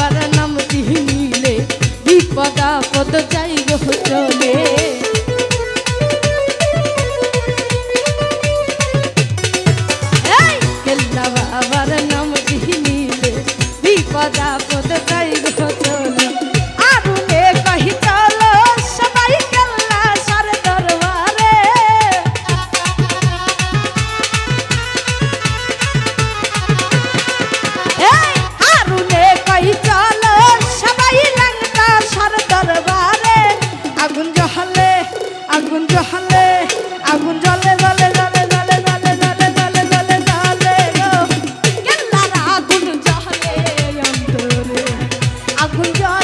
বাবার নাম দিহি নিলে বিপদ আপদ যাই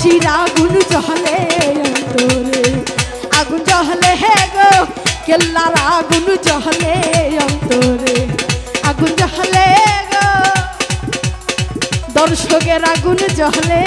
ঘাসির আগুন জহলে অন্তরে। আগুন জহলে হে গো, কেল্লার আগুন জহলে অন্তরে। আগুন জহলে গো, দর্শকের আগুন জলে